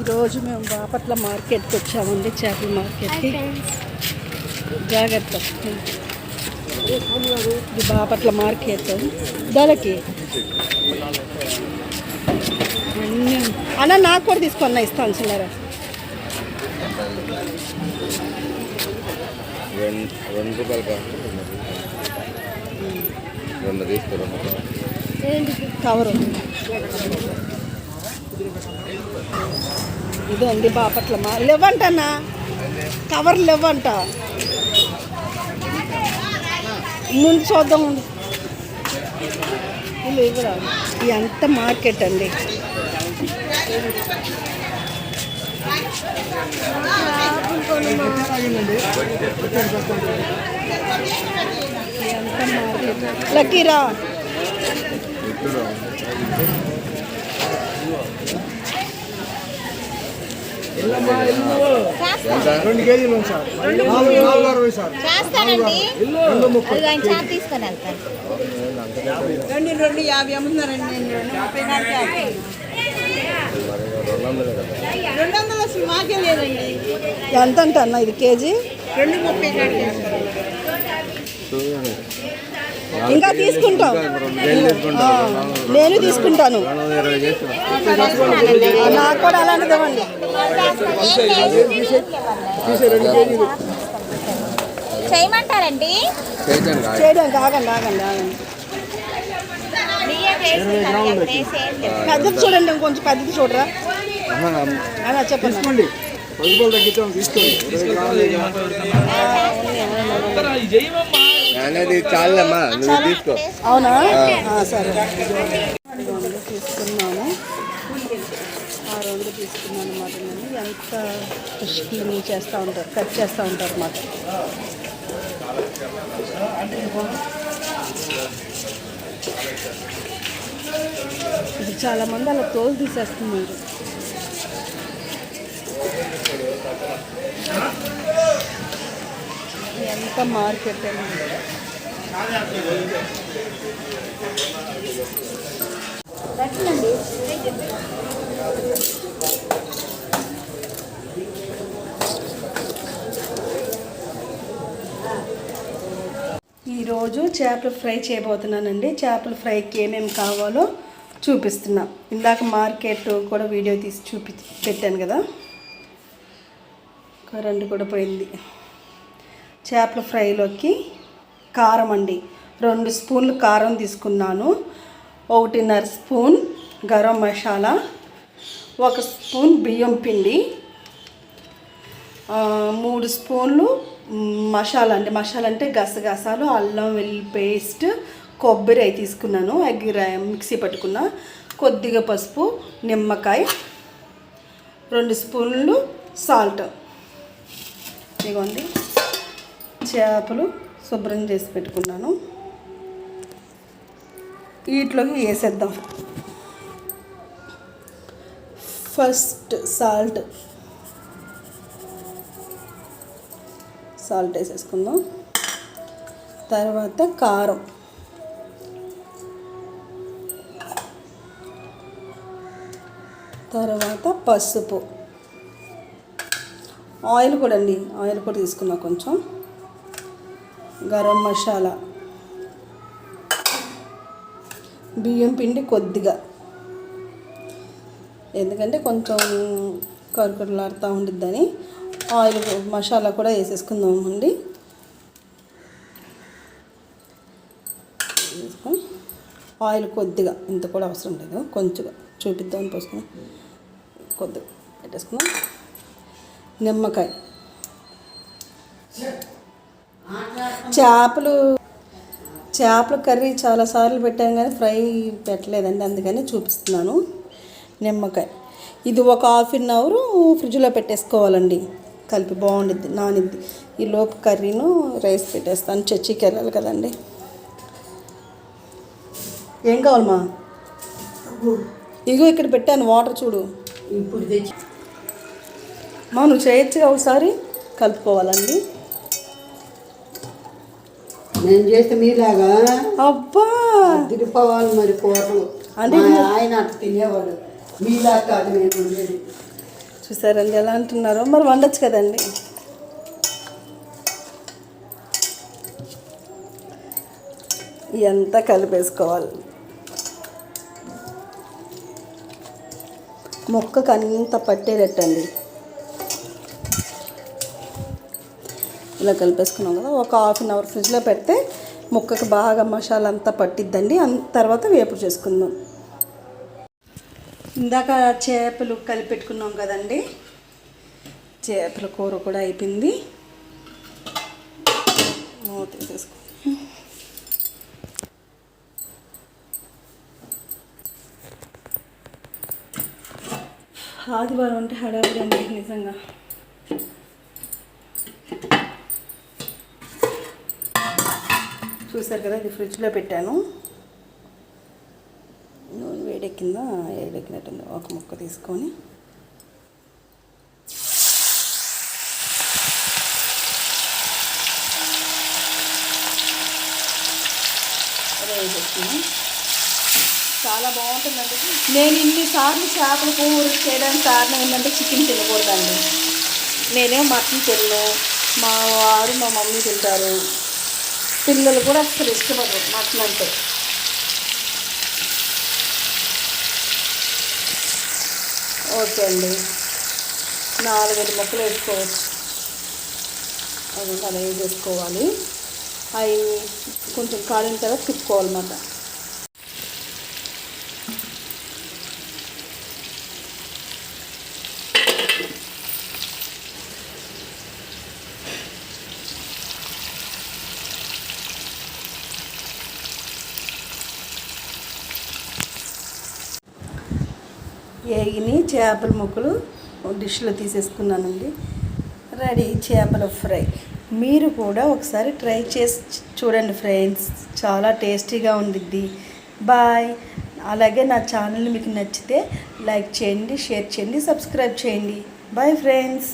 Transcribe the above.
ఈరోజు మేము బాపట్ల మార్కెట్కి వచ్చామండి చేపల మార్కెట్కి. జాగ్రత్త. ఇది బాపట్ల మార్కెట్. దానికి. అన్నీ. నాకు కూడా తీసుకున్నా ఇస్తాను చిల్లర. రెండు రూపాయలు రెండు కవరు. ఇదే అండి బాపట్లమ్మ లేవంటనా లేవంటన్నా? కవర్ లేవంట. ముందు చూద్దాం. ఇల్లు ఇవ్వరా? ఎంత మార్కెట్ అండి. ఎంత మార్కెట్ లక్కీరా ఇప్పుడు ఎంత రెండు కేజీలు ఉంది సార్. నాలుగు నాలుగు అరవై సార్. చేస్తానండి. అది ఆయన చేత తీసుకొని వెళ్తాను. రెండు రెండు యాభై అమ్ముతున్నారండి నేను రెండు ముప్పై నాలుగు యాభై రెండు వందలే అసలు మాకే లేదండి. ఎంత అంట అన్న ఇది కేజీ? రెండు ముప్పై నాలుగు ఇంకా తీసుకుంటాం. నేను తీసుకుంటాను. నాకు కూడా అలాంటిది ఇవ్వండి. చేయమంటారండి? చేయడానికి ఆగండి ఆగండి. పెద్దది చూడండి ఇంకొంచెం పెద్దది చూడరా? చెప్పండి. తీసుకోండి. పది రూపాయలు తీసుకోండి. అనేది చాలమ్మా నువ్వు తీసుకో. అవునా? ఆ, సరే. ఆ రెండు తీసుకున్నాను అన్నమాట నేను. ఎంత ఫిష్ క్లీనింగ్ చేస్తూ ఉంటారు కట్ చేస్తూ ఉంటారు అన్నమాట. ఇది చాలామంది అలా తోలు తీసేస్తున్నారు. ఎంత మార్కెట్ అండి ఈరోజు చేపలు ఫ్రై చేయబోతున్నానండి. చేపల ఫ్రైకి ఏమేమి కావాలో చూపిస్తున్నా. ఇందాక మార్కెట్ కూడా వీడియో తీసి చూపి పెట్టాను కదా. కరెంట్ కూడా పోయింది. చేపల ఫ్రైలోకి కారం అండి. రెండు స్పూన్లు కారం తీసుకున్నాను. ఒకటిన్నర స్పూన్ గరం మసాలా ఒక స్పూన్ బియ్యం పిండి మూడు స్పూన్లు మసాలా అండి. మసాలా అంటే గసగసాలు అల్లం వెల్లుల్లి పేస్ట్ కొబ్బరి అవి తీసుకున్నాను. అగ్గి మిక్సీ పట్టుకున్నా. కొద్దిగా పసుపు నిమ్మకాయ రెండు స్పూన్లు సాల్ట్. ఇదిగోండి. చేపలు శుభ్రం చేసి పెట్టుకున్నాను. వీటిలోకి వేసేద్దాం. First salt. సాల్ట్ వేసేసుకుందాం. తర్వాత కారం. తర్వాత పసుపు. ఆయిల్ కూడా అండి ఆయిల్ కూడా తీసుకున్నా కొంచెం. గరం మసాలా. బియ్యం పిండి కొద్దిగా. ఎందుకంటే కొంచెం కరుకరలాడుతూ ఉండిద్దని ఆయిల్ మసాలా కూడా వేసేసుకుందాం అండి. వేసుకొని ఆయిల్ కొద్దిగా ఇంత కూడా అవసరం లేదు కొంచెంగా చూపిద్దాం పోసుకుని కొద్దిగా పెట్టేసుకుందాం. నిమ్మకాయ. చేపలు చేపల కర్రీ చాలాసార్లు పెట్టాం కానీ ఫ్రై పెట్టలేదండి. అందుకని చూపిస్తున్నాను నిమ్మకాయ. ఇది ఒక హాఫ్ అన్ అవర్ ఫ్రిడ్జ్లో పెట్టేసుకోవాలండి. కలిపి బాగుండిద్ది నానిద్ది. ఈ లోపు కర్రీను రైస్ పెట్టేస్తాను. చర్చికి వెళ్ళాలి కదండి. ఏం కావాలమ్మా ఇగో ఇక్కడ పెట్టాను వాటర్ చూడు. ఇప్పుడు తెచ్చి మా నువ్వు చేయొచ్చుగా ఒకసారి. కలుపుకోవాలండి. నేను చేస్తే మీలాగా అబ్బా! తిరిగిపోవాలి మరి కూరలు అంటే ఆయన అట్ట తినేవాడు. మీలా కాదు నేను ఉండేది. చూసారండి ఎలా అంటున్నారో? మరి వండొచ్చు కదండి. ఎంత కలిపేసుకోవాలి? మొక్కకు అంత పట్టేటట్టండి. ఇలా కలిపేసుకున్నాం కదా ఒక హాఫ్ అన్ అవర్ ఫ్రిడ్జ్లో పెడితే ముక్కకు బాగా మసాలా అంతా పట్టిద్దండి తర్వాత వేపుడు చేసుకుందాం. ఇందాక చేపలు కలిపెట్టుకున్నాం కదండి. చేపల కూర కూడా అయిపోయింది. మూత తీసేసుకో ఆదివారం అంటే హడావిడి అండి నిజంగా. చూసారు కదా ఇది ఫ్రిడ్జ్లో పెట్టాను. నూనె వేడెక్కిందా? వేడెక్కినట్టుంది. ఒక ముక్క తీసుకొని. వేసేసుకుని చాలా బాగుంటుందండి. నేను ఇన్నిసార్లు చేపల కూర చేయడానికి కారణం ఏంటంటే చికెన్ తినకూడదండి. నేనే మటన్ తినను. మా వారు మా మమ్మీ తింటారు. పిల్లలు కూడా అసలు ఇష్టపడరు మటన్ అంటే ఓకే అండి. నాలుగైదు ముక్కలు వేసుకోవచ్చు. అది అలా వేసుకోవాలి అవి కొంచెం కాలిన తర్వాత తిప్పుకోవాలన్నమాట. ఏగిని చేపల ముక్కలు డిష్లో తీసేసుకున్నానండి. రెడీ చేపల ఫ్రై. మీరు కూడా ఒకసారి ట్రై చేసి చూడండి ఫ్రెండ్స్. చాలా టేస్టీగా ఉండిద్ది. బాయ్. అలాగే నా ఛానల్ మీకు నచ్చితే లైక్ చేయండి షేర్ చేయండి సబ్స్క్రైబ్ చేయండి. Bye friends.